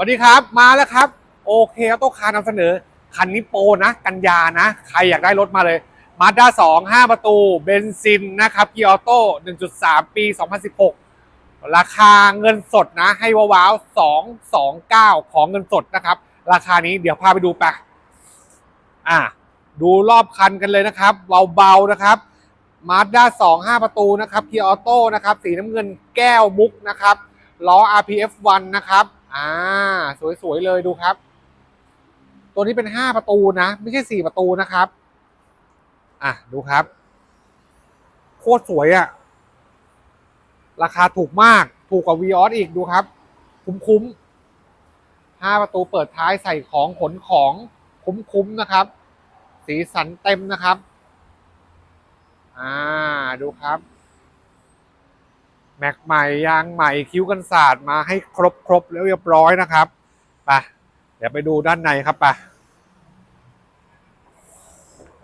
วัสดีครับมาแล้วครับ โอเคออโต้คารนำเสนอ คันนี้โปนะ กันยานะ ใครอยากได้รถมาเลยมาด้า2 5ประตูเบนซินนะครับเกียร์ออโต้1.3ปี2016ราคาเงินสดนะ ให้ว้าวๆ229ของเงินสดนะครับ ราคานี้เดี๋ยวพาไปดูไปะอะดูรอบคันกันเลยนะครับเบาๆนะครับมาด้า2 5ประตูนะครับเกียร์ออโต้นะครับ สีน้ำเงินแก้วมุกนะครับล้อ RPF 1 นะครับ อ่า สวยๆเลยดูครับ ตัวนี้เป็น5ประตูนะ ไม่ใช่4ประตูนะครับ อะดูครับ โคตรสวยอะ่ะ ราคาถูกมากถูกกว่า v ีออสอีกดูครับ คุ้มๆ5ประตูเปิดท้ายใส่ของขนของคุ้มๆนะครับ สีสันเต็มนะครับ อ่าดูครับ แม็กใหม่ยางใหม่คิ้วกันศาสตร์มาให้ครบครบแล้วเรียบร้อยนะครับไปเดี๋ยวไปดูด้านในครับไป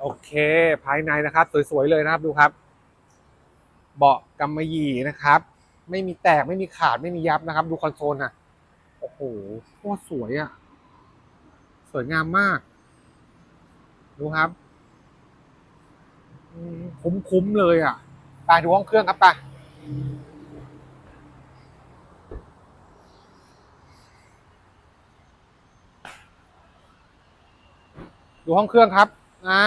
โอเค ภายในนะครับ สวยๆเลยนะครับดูครับ เบาะกำมะหยี่นะครับ ไม่มีแตกไม่มีขาดไม่มียับนะครับ ดูคอนโซลนะโอ้โหโคตรสวยอะ่ะ สวยงามมาก ดูครับคุ้มๆเลยอะ่ะไปดูห้องเครื่องครับไป ดูห้องเครื่องครับ อ่า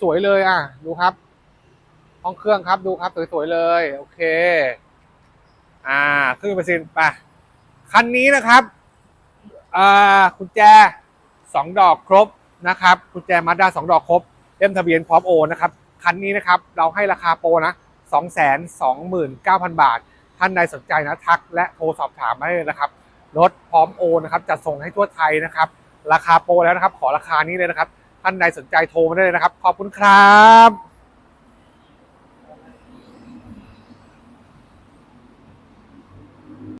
สวยๆเลย อะ ดูครับ ห้องเครื่องครับ ดูครับ สวยๆเลย โอเค อ่าครึ่งเปอร์เซ็นต์ไปคันนี้นะครับ อ่ากุญแจสองดอกครบนะครับกุญแจมาด้าสองดอกครบเล่มทะเบียนพร้อมโอนนะครับ คันนี้นะครับ เราให้ราคาโปรนะสองแสนสองหมื่นเก้าพันบาท ท่านใดสนใจนะทักและโทรสอบถามมาได้เลยนะครับ รถพร้อมโอนนะครับจัดส่งให้ทั่วไทยนะครับ ราคาโปรแล้วนะครับ ขอราคานี้เลยนะครับ ท่านใดสนใจโทรมาได้เลยนะครับ ขอบคุณครับ